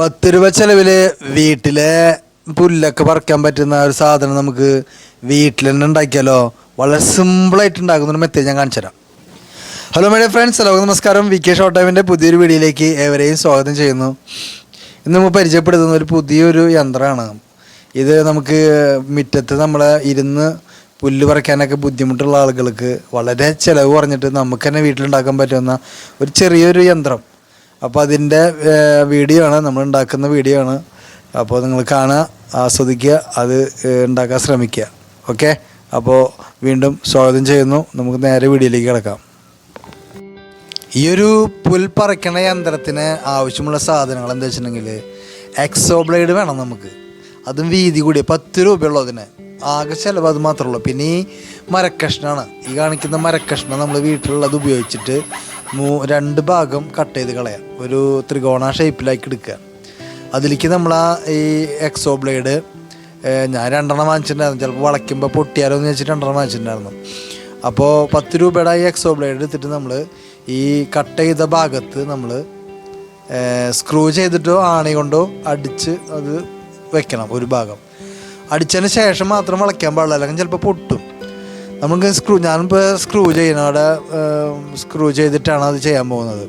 പത്ത് രൂപ ചെലവിൽ വീട്ടിലെ പുല്ലൊക്കെ പറിക്കാൻ പറ്റുന്ന ഒരു സാധനം നമുക്ക് വീട്ടിൽ തന്നെ ഉണ്ടാക്കിയാലോ? വളരെ സിമ്പിളായിട്ട് ഉണ്ടാക്കുന്ന ഒരു മെത്തേഡ് ഞാൻ കാണിച്ചു തരാം. ഹലോ മൈ ഫ്രണ്ട്സ് ഹലോ നമസ്കാരം. വി കെ ഷോർട്ട് ടൈമിന്റെ പുതിയൊരു വീഡിയോയിലേക്ക് ഏവരെയും സ്വാഗതം ചെയ്യുന്നു. ഇന്ന് നമ്മൾ പരിചയപ്പെടുത്തുന്ന ഒരു പുതിയൊരു യന്ത്രമാണ്. ഇത് നമുക്ക് മുറ്റത്ത് നമ്മൾ ഇരുന്ന് പുല്ല് പറിക്കാനൊക്കെ ബുദ്ധിമുട്ടുള്ള ആളുകൾക്ക് വളരെ ചിലവ് കുറഞ്ഞിട്ട് നമുക്ക് തന്നെ വീട്ടിലുണ്ടാക്കാൻ പറ്റുന്ന ഒരു ചെറിയൊരു യന്ത്രം. അപ്പോൾ അതിന്റെ വീഡിയോ ആണ്. നമ്മൾ ഉണ്ടാക്കുന്ന വീഡിയോ ആണ്. അപ്പോൾ നിങ്ങൾ കാണുക ആസ്വദിക്കുക അത് ഉണ്ടാക്കാൻ ശ്രമിക്കുക. ഓക്കെ? അപ്പോൾ വീണ്ടും സ്വാഗതം ചെയ്യുന്നു. നമുക്ക് നേരെ വീഡിയോയിലേക്ക് കിടക്കാം. ഈ ഒരു പുൽ പറിക്കണ യന്ത്രത്തിന് ആവശ്യമുള്ള സാധനങ്ങൾ എന്താ വെച്ചിട്ടുണ്ടെങ്കിൽ എക്സോ ബ്ലേഡ് വേണം നമുക്ക്. അതും വീതി കൂടിയ പത്ത് രൂപയുള്ളൂ അതിന്. ആകെ ചിലവ് അത് മാത്രമേ ഉള്ളൂ. പിന്നെ ഈ മരക്കഷ്ണമാണ് ഈ കാണിക്കുന്ന മരക്കഷ്ണം നമ്മൾ വീട്ടിലുള്ളത് ഉപയോഗിച്ചിട്ട് മൂ രണ്ട് ഭാഗം കട്ട് ചെയ്ത് കളയാം. ഒരു ത്രികോണ ഷേപ്പിലാക്കി എടുക്കുക. അതിലേക്ക് നമ്മൾ ആ ഈ എക്സോ ബ്ലേഡ് ഞാൻ രണ്ടെണ്ണം വാങ്ങിച്ചിട്ടുണ്ടായിരുന്നു. ചിലപ്പോൾ വളയ്ക്കുമ്പോൾ പൊട്ടിയാലോ എന്ന് വെച്ചിട്ട് രണ്ടെണ്ണം വാങ്ങിച്ചിട്ടുണ്ടായിരുന്നു. അപ്പോൾ പത്ത് രൂപയുടെ ഈ എക്സോ ബ്ലേഡ് എടുത്തിട്ട് നമ്മൾ ഈ കട്ട് ചെയ്ത ഭാഗത്ത് നമ്മൾ സ്ക്രൂ ചെയ്തിട്ടോ ആണി കൊണ്ടോ അടിച്ച് അത് വെക്കണം ഒരു ഭാഗം. അടിച്ചതിന് ശേഷം മാത്രം വളയ്ക്കാൻ പാടില്ല. അല്ലെങ്കിൽ ചിലപ്പോൾ പൊട്ടും. നമുക്ക് സ്ക്രൂ ഞാനിപ്പോൾ സ്ക്രൂ ചെയ്യണം. അവിടെ സ്ക്രൂ ചെയ്തിട്ടാണ് അത് ചെയ്യാൻ പോകുന്നത്.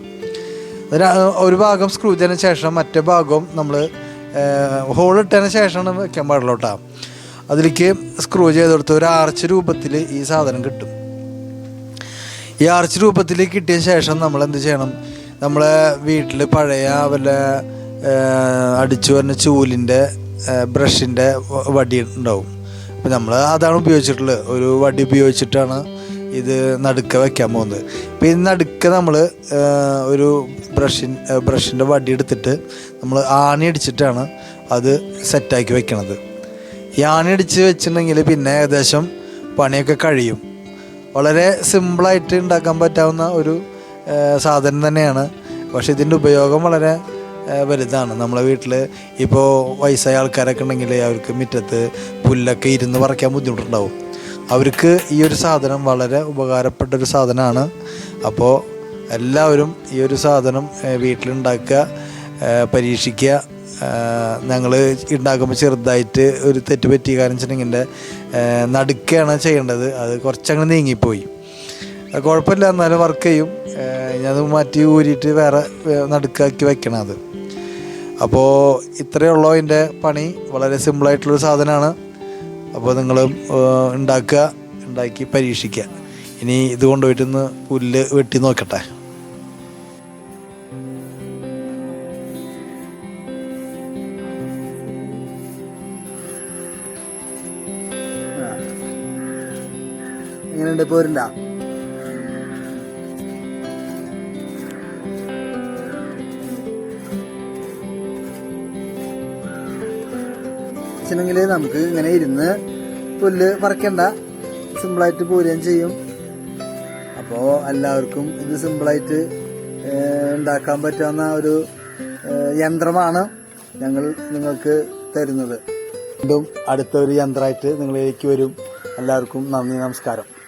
ഒരു ഭാഗം സ്ക്രൂ ചെയ്തതിന് ശേഷം മറ്റേ ഭാഗവും നമ്മൾ ഹോൾ ഇട്ടതിന് ശേഷമാണ് വെക്കാൻ പാടുള്ളൂ അതിലേക്ക് സ്ക്രൂ ചെയ്ത് കൊടുത്ത് ഒരു ആർച്ച് രൂപത്തിൽ ഈ സാധനം കിട്ടും. ഈ ആർച്ച് രൂപത്തിൽ കിട്ടിയ ശേഷം നമ്മൾ എന്ത് ചെയ്യണം? നമ്മളെ വീട്ടിൽ പഴയ വല്ല അടിച്ചു വരുന്ന ചൂലിന്റെ ബ്രഷിന്റെ വടി ഉണ്ടാവും. അപ്പോൾ നമ്മൾ അതാണ് ഉപയോഗിച്ചിട്ടുള്ളത്. ഒരു വടി ഉപയോഗിച്ചിട്ടാണ് ഇത് നടുക്ക വെക്കാൻ പോകുന്നത്. ഇപ്പം ഈ നടുക്ക നമ്മൾ ഒരു ബ്രഷിൻ ബ്രഷിന്റെ വടി എടുത്തിട്ട് നമ്മൾ ആണി അടിച്ചിട്ടാണ് അത് സെറ്റാക്കി വെക്കണത്. ഈ ആണി അടിച്ച് വെച്ചിട്ടുണ്ടെങ്കിൽ പിന്നെ ഏകദേശം പണിയൊക്കെ കഴിയും. വളരെ സിമ്പിളായിട്ട് ഉണ്ടാക്കാൻ പറ്റാവുന്ന ഒരു സാധനം തന്നെയാണ്. പക്ഷേ ഇതിന്റെ ഉപയോഗം വളരെ വലുതാണ്. നമ്മളെ വീട്ടിൽ ഇപ്പോൾ വയസ്സായ ആൾക്കാരൊക്കെ ഉണ്ടെങ്കിൽ അവർക്ക് മുറ്റത്ത് പുല്ലൊക്കെ ഇരുന്ന് പറിക്കാൻ ബുദ്ധിമുട്ടുണ്ടാവും. അവർക്ക് ഈ ഒരു സാധനം വളരെ ഉപകാരപ്പെട്ട ഒരു സാധനമാണ്. അപ്പോൾ എല്ലാവരും ഈ ഒരു സാധനം വീട്ടിലുണ്ടാക്കുക പരീക്ഷിക്കുക. ഞങ്ങൾ ഉണ്ടാക്കുമ്പോൾ ചെറുതായിട്ട് ഒരു തെറ്റ് പറ്റിയ കാരണം വെച്ചിട്ടുണ്ടെങ്കിൽ നടുക്കുകയാണ് ചെയ്യേണ്ടത്. അത് കുറച്ചങ്ങനെ നീങ്ങിപ്പോയി. കുഴപ്പമില്ല എന്നാലും വർക്ക് ചെയ്യും. ഞാനത് മാറ്റി ഊരിയിട്ട് വേറെ നടുക്കാക്കി വെക്കണം അത് അപ്പോൾ ഇത്രയേ ഉള്ളൂ അതിന്റെ പണി. വളരെ സിമ്പിളായിട്ടുള്ളൊരു സാധനമാണ് അപ്പോൾ നിങ്ങൾ ഉണ്ടാക്കുക ഉണ്ടാക്കി പരീക്ഷിക്കുക. ഇനി ഇത് കൊണ്ടുപോയിട്ടൊന്ന് പുല്ല് വെട്ടി നോക്കട്ടെ. എങ്ങനെയുണ്ട് പോരുണ്ട. വെച്ചിട്ടുണ്ടെങ്കിൽ നമുക്ക് ഇങ്ങനെ ഇരുന്ന് പുല്ല് പറിക്കണ്ട. സിമ്പിളായിട്ട് പോരുകയും ചെയ്യും. അപ്പോൾ എല്ലാവർക്കും ഇത് സിമ്പിളായിട്ട് ഉണ്ടാക്കാൻ പറ്റാവുന്ന ഒരു യന്ത്രമാണ് ഞങ്ങൾ നിങ്ങൾക്ക് തരുന്നത്. വീണ്ടും അടുത്ത ഒരു യന്ത്രമായിട്ട് നിങ്ങളിലേക്ക് വരും. എല്ലാവർക്കും നന്ദി നമസ്കാരം.